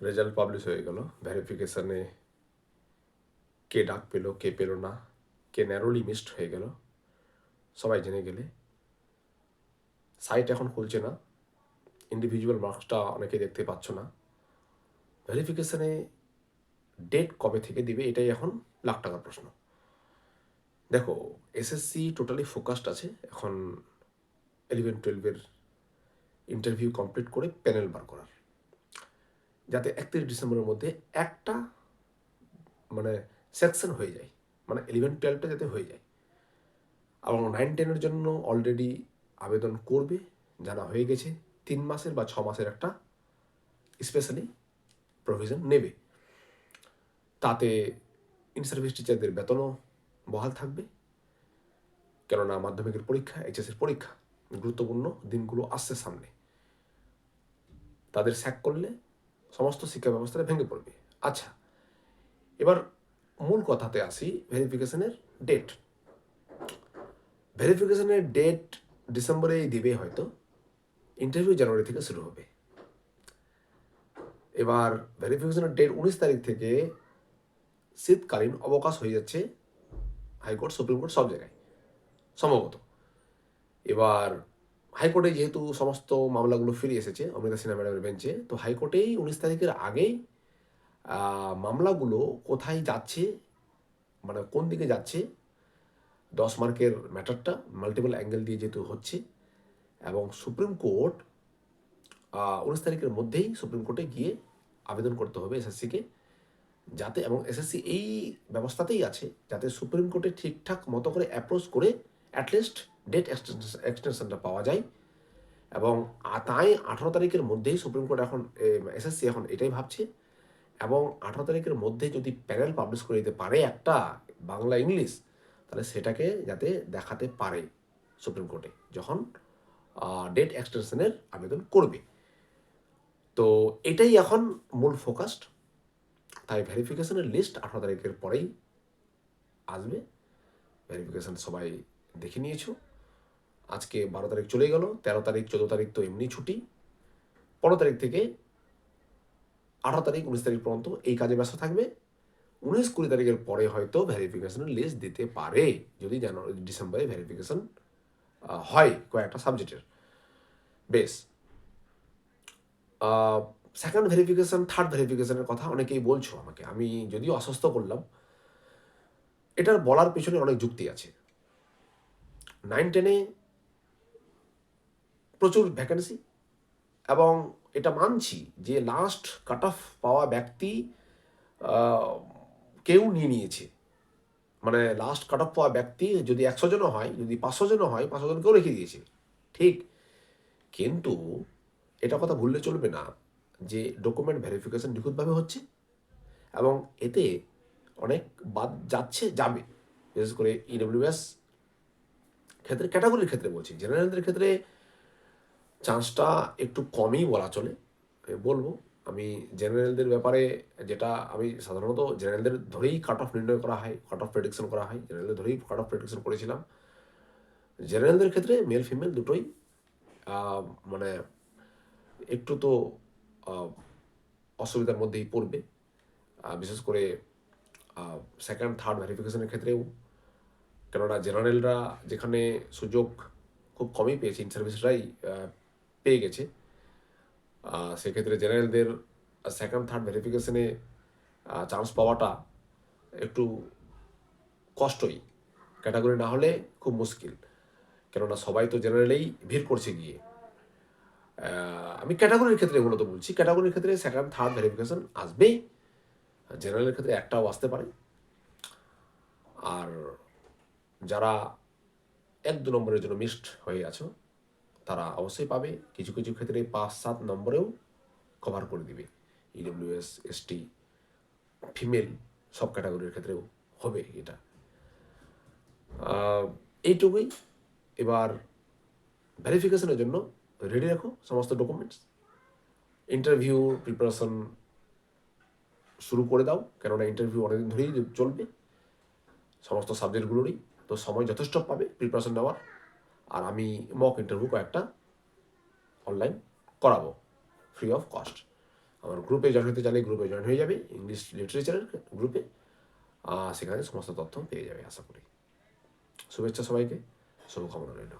Result publish হয়ে গেল। ভেরিফিকেশানে কে ডাক পেল, কে পেল না, কে ন্যারোলি মিসড হয়ে গেল, সবাই জেনে গেলে। সাইট এখন খুলছে না। ইন্ডিভিজুয়াল মার্কসটা অনেকে দেখতে পাচ্ছ না। ভেরিফিকেশানে ডেট কবে থেকে দিবে, এটাই এখন লাখ টাকার প্রশ্ন। দেখো এসএসসি টোটালি ফোকাসড আছে। এখন ইলেভেন টুয়েলভের ইন্টারভিউ কমপ্লিট করে প্যানেল বার করার। যাতে একত্রিশ ডিসেম্বরের মধ্যে একটা মানে সেকশন হয়ে যায় মানে ইলেভেন টুয়েলভটা যাতে হয়ে যায়। এবং নাইন টেনের জন্য অলরেডি আবেদন করবে যারা হয়ে গেছে, তিন মাসের বা ছ মাসের একটা স্পেশালি প্রভিশন নেবে। তাতে ইন সার্ভিস টিচারদের বেতনও বহাল থাকবে, কেননা মাধ্যমিকের পরীক্ষা এইচএসের পরীক্ষা, গুরুত্বপূর্ণ দিনগুলো আসছে সামনে। তাদের স্যাক করলে সমস্ত শিক্ষা ব্যবস্থাটা ভেঙে পড়বে। আচ্ছা এবার মূল কথাতে আসি ভেরিফিকেশনের ডেট ভেরিফিকেশনের ডেট ডিসেম্বরেই দিবে হয়তো ইন্টারভিউ জানুয়ারি থেকে শুরু হবে। এবার ভেরিফিকেশনের ডেট উনিশ তারিখ থেকে শীতকালীন অবকাশ হয়ে যাচ্ছে হাইকোর্ট, সুপ্রিম কোর্ট সব জায়গায়, সম্ভবত। এবার হাইকোর্টে যেহেতু সমস্ত মামলাগুলো ফিরে এসেছে, অমৃতা সিনহা ম্যাডামের বেঞ্চে, তো হাইকোর্টেই উনিশ তারিখের আগেই মামলাগুলো কোথায় যাচ্ছে মানে কোন দিকে যাচ্ছে, দশ মার্কের ম্যাটারটা মাল্টিপল অ্যাঙ্গেল দিয়ে যেহেতু হচ্ছে, এবং সুপ্রিম কোর্ট উনিশ তারিখের মধ্যেই সুপ্রিম কোর্টে গিয়ে আবেদন করতে হবে এসএসসিকে, যাতে, এবং এসএসসি এই ব্যবস্থাতেই আছে, যাতে সুপ্রিম কোর্টে ঠিকঠাক মতো করে অ্যাপ্রোচ করে অ্যাটলিস্ট ডেট এক্সটেনশনটা পাওয়া যায়। এবং তাই আঠারো তারিখের মধ্যেই সুপ্রিম কোর্ট এখন এসএসসি এখন এটাই ভাবছে। এবং আঠারো তারিখের মধ্যে যদি প্যানেল পাবলিশ করে দিতে পারে একটা বাংলা ইংলিশ তাহলে সেটাকে যাতে দেখাতে পারে সুপ্রিম কোর্টে যখন ডেট এক্সটেনশনের আবেদন করবে। তো এটাই এখন মূল ফোকাসড তাই ভেরিফিকেশনের লিস্ট আঠারো তারিখের পরেই আসবে। ভেরিফিকেশন সবাই দেখে নিয়েছো। আজকে বারো তারিখ চলে গেল, তেরো তারিখ, চোদ্দ তারিখ তো এমনি ছুটি। পনেরো তারিখ থেকে আঠারো তারিখ, উনিশ তারিখ পর্যন্ত এই কাজে ব্যস্ত থাকবে। উনিশ কুড়ি তারিখের পরে হয়তো ভেরিফিকেশনের লিস্ট দিতে পারে, যদি জানুয়ারি ডিসেম্বরে ভেরিফিকেশন হয় কয়েকটা সাবজেক্টের বেশ। সেকেন্ড ভেরিফিকেশন থার্ড ভেরিফিকেশনের কথা অনেকেই বলছো আমাকে। আমি যদিও অসুস্থ করলাম, এটার বলার পেছনে অনেক যুক্তি আছে। নাইন টেনে প্রচুর ভ্যাকেন্সি এবং এটা মানছি যে লাস্ট কাট অফ পাওয়া ব্যক্তি কেউ নিয়ে নিয়েছে। মানে লাস্ট কাট অফ পাওয়া ব্যক্তি যদি একশো জনও হয়, যদি পাঁচশো জনও হয়, পাঁচশো জনকেও রেখে দিয়েছে। ঠিক। কিন্তু এটা কথা ভুললে চলবে না যে ডকুমেন্ট ভেরিফিকেশন নিখুঁতভাবে হচ্ছে এবং এতে অনেক বাদ যাচ্ছে, যাবে। বিশেষ করে ইডব্লিউএস ক্ষেত্রে ক্যাটাগরির ক্ষেত্রে বলছি। জেনারেলদের ক্ষেত্রে চান্সটা একটু কমই বলা চলে। বলব, আমি জেনারেলদের ব্যাপারে যেটা আমি সাধারণত জেনারেলদের ধরেই কাট অফ নির্ণয় করা হয় কাট অফ প্রেডিকশন করা হয়, জেনারেলদের ধরেই কাট অফ প্রেডিকশন করেছিলাম। জেনারেলদের ক্ষেত্রে মেল ফিমেল দুটোই মানে একটু তো অসুবিধার মধ্যেই পড়বে। বিশেষ করে সেকেন্ড থার্ড ভেরিফিকেশনের ক্ষেত্রেও। কেননা জেনারেলরা যেখানে সুযোগ খুব কমই পেয়েছে ইন সার্ভিসরাই পেয়ে গেছে। সেক্ষেত্রে জেনারেলদের সেকেন্ড থার্ড ভেরিফিকেশনে চান্স পাওয়াটা একটু কষ্টই। ক্যাটাগরি না হলে খুব মুশকিল। কেননা সবাই তো জেনারেলেই ভিড় করছে গিয়ে। আমি ক্যাটাগরির ক্ষেত্রে মূলত বলছি ক্যাটাগরির ক্ষেত্রে সেকেন্ড থার্ড ভেরিফিকেশন আসবেই। জেনারেলের ক্ষেত্রে একটাও আসতে পারে। আর যারা এক, দু নম্বরের জন্য মিসড হয়ে আছো তারা অবশ্যই পাবে। কিছু কিছু ক্ষেত্রে পাঁচ, সাত নম্বরেও কভার করে দিবে। ইডব্লিউএস এসটি ফিমেল সব ক্যাটাগরির ক্ষেত্রেও হবে এটা। এইটুকুই। এবার ভেরিফিকেশনের জন্য রেডি রাখো সমস্ত ডকুমেন্টস ইন্টারভিউ প্রিপারেশন শুরু করে দাও, কেননা ইন্টারভিউ অনেকদিন ধরেই চলবে। সমস্ত সাবজেক্টগুলোরই তো সময় যথেষ্ট পাবে প্রিপারেশন নেওয়ার। আর আমি মক ইন্টারভিউ কয়েকটা অনলাইন করাবো ফ্রি অফ কস্ট আমার গ্রুপে জয়েন হতে চাইলে গ্রুপে জয়েন হয়ে যাবে ইংলিশ লিটারেচারের গ্রুপে সেখানে সমস্ত তথ্য পেয়ে যাবে, আশা করি। শুভেচ্ছা সবাইকে, শুভকামনা রইল।